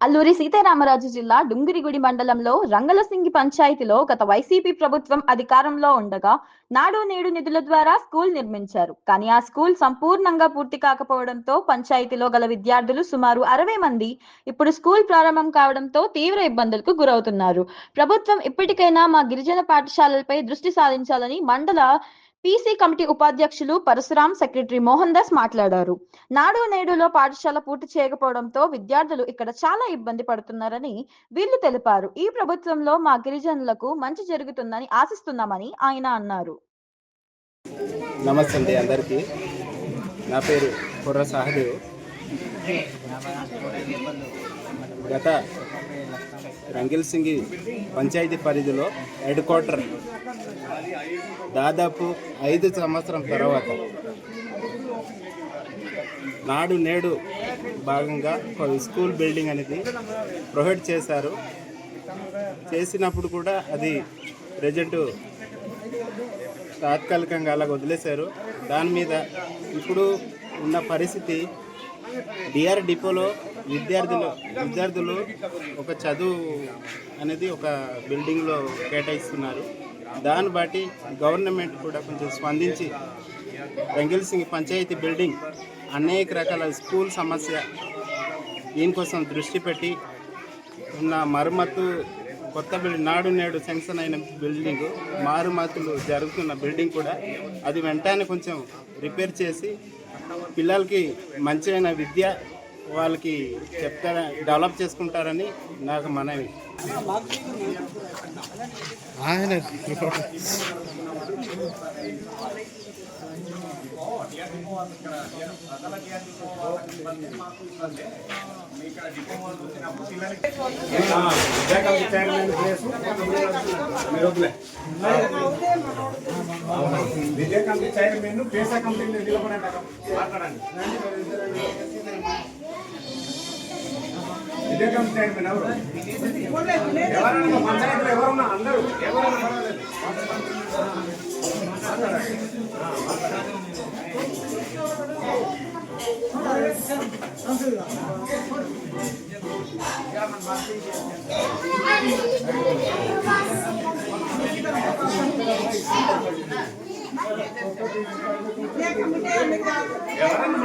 అల్లూరి సీతారామరాజు జిల్లా డుంగిరిగుడి మండలంలో రంగలసింగి పంచాయతీలో గత వైసీపీ ప్రభుత్వం అధికారంలో ఉండగా నాడు నేడు నిధుల ద్వారా స్కూల్ నిర్మించారు. కానీ ఆ స్కూల్ సంపూర్ణంగా పూర్తి కాకపోవడంతో పంచాయతీలో గల విద్యార్థులు సుమారు అరవై మంది ఇప్పుడు స్కూల్ ప్రారంభం కావడంతో తీవ్ర ఇబ్బందులకు గురవుతున్నారు. ప్రభుత్వం ఇప్పటికైనా మా గిరిజన పాఠశాలలపై దృష్టి సాధించాలని మండల పీసీ కమిటీ ఉపాధ్యక్షులు పరశురాం సెక్రటరీ మోహన్ దాస్ మాట్లాడారు. నాడు నేడులో పాఠశాల పూర్తి చేయకపోవడంతో విద్యార్థులు ఇక్కడ చాలా ఇబ్బంది పడుతున్నారని వీళ్ళు తెలిపారు. ఈ ప్రభుత్వంలో మా గిరిజనులకు మంచి జరుగుతుందని ఆశిస్తున్నామని ఆయన అన్నారు. నమస్తే అందరికీ. నా పేరు కుర్ర సహదేవ్. గత రంగిల్సింగి పంచాయతీ పరిధిలో హెడ్ క్వార్టర్ దాదాపు ఐదు సంవత్సరం తర్వాత నాడు నేడు భాగంగా ఒక స్కూల్ బిల్డింగ్ అనేది ప్రొవైడ్ చేశారు. చేసినప్పుడు కూడా అది ప్రజెంట్ తాత్కాలికంగా అలా వదిలేశారు. దాని మీద ఇప్పుడు ఉన్న పరిస్థితి డిఆర్ డిపోలో విద్యార్థులు విద్యార్థులు ఒక చదువు అనేది ఒక బిల్డింగ్లో కేటాయిస్తున్నారు. దాన్ని బట్టి గవర్నమెంట్ కూడా కొంచెం స్పందించి రంగిల్ సింగ్ పంచాయతీ బిల్డింగ్ అనేక రకాల స్కూల్ సమస్య దీనికోసం దృష్టి పెట్టి ఉన్న మరమ్మతు కొత్త బిల్డింగ్ నాడు నేడు శాంక్షన్ అయిన బిల్డింగ్ మారుమతులు జరుగుతున్న బిల్డింగ్ కూడా అది వెంటనే కొంచెం రిపేర్ చేసి పిల్లలకి మంచిగా విద్య వాళ్ళకి చెప్తారా డెవలప్ చేసుకుంటారని నాకు మనవి. ఆయన విజయ కంపెనీ చైర్మన్ పేసా కంపెనీ నిలబడండి మాట్లాడండి విజయ కంపెనీ చైర్మన్ ఎవరు? ఎవరన్నా పంచాయతీలు ఎవరున్నా అందరూ ఎవరన్నా పర్వాలేదు మాట్లాడండి ఎవరన్నా